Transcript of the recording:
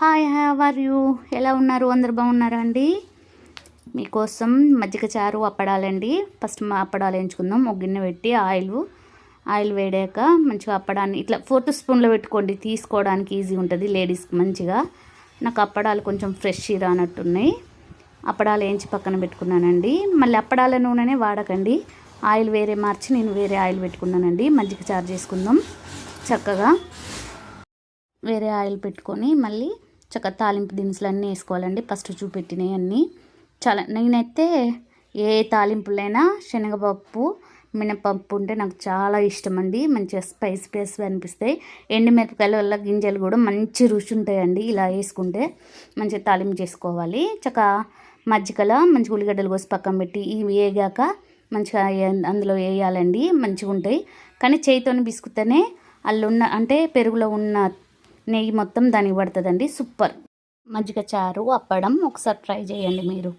Hi hi are you ఎలా ఉన్నారు? అందరు బాగున్నారా అండి? మీకోసం మజ్జిగ చారు అప్పడాలండి. ఫస్ట్ మా అప్పడాలు వేయించుకుందాం. ఒక గిన్నె పెట్టి ఆయిల్ ఆయిల్ వేడాక మంచిగా అప్పడాన్ని ఇట్లా ఫోర్త్ స్పూన్లో పెట్టుకోండి. తీసుకోవడానికి ఈజీ ఉంటుంది. లేడీస్కి మంచిగా. నాకు అప్పడాలు కొంచెం ఫ్రెష్ రానట్టున్నాయి. అప్పడాలు వేయించి పక్కన పెట్టుకున్నానండి. మళ్ళీ అప్పడాల నూనెనే వాడకండి. ఆయిల్ వేరే మార్చి నేను వేరే ఆయిల్ పెట్టుకున్నానండి. మజ్జిగ చారు చేసుకుందాం. చక్కగా వేరే ఆయిల్ పెట్టుకొని మళ్ళీ చక్కగా తాలింపు దినుసులు అన్నీ వేసుకోవాలండి. ఫస్ట్ చూపెట్టినవి అన్నీ. చాలా నేనైతే ఏ తాలింపులైనా శనగపప్పు మినపప్పు ఉంటే నాకు చాలా ఇష్టం అండి మంచిగా స్పైస్ స్పైస్ అనిపిస్తాయి. ఎండుమిరపకాయల వల్ల గింజలు కూడా మంచి రుచి ఉంటాయండి ఇలా వేసుకుంటే. మంచిగా తాలింపు చేసుకోవాలి. చక్క మజ్జిగల మంచి ఉల్లిగడ్డలు కోసి పక్కన పెట్టి ఇవి వేగాక మంచిగా అందులో వేయాలండి. మంచిగా ఉంటాయి. కానీ చేయితోని బిసుకుతేనే అల్లున్న అంటే పెరుగులో ఉన్న నెయ్యి మొత్తం దానికి పడుతుందండి. సూపర్. మజ్జిగ చారు అప్పడం ఒకసారి ట్రై చేయండి మీరు.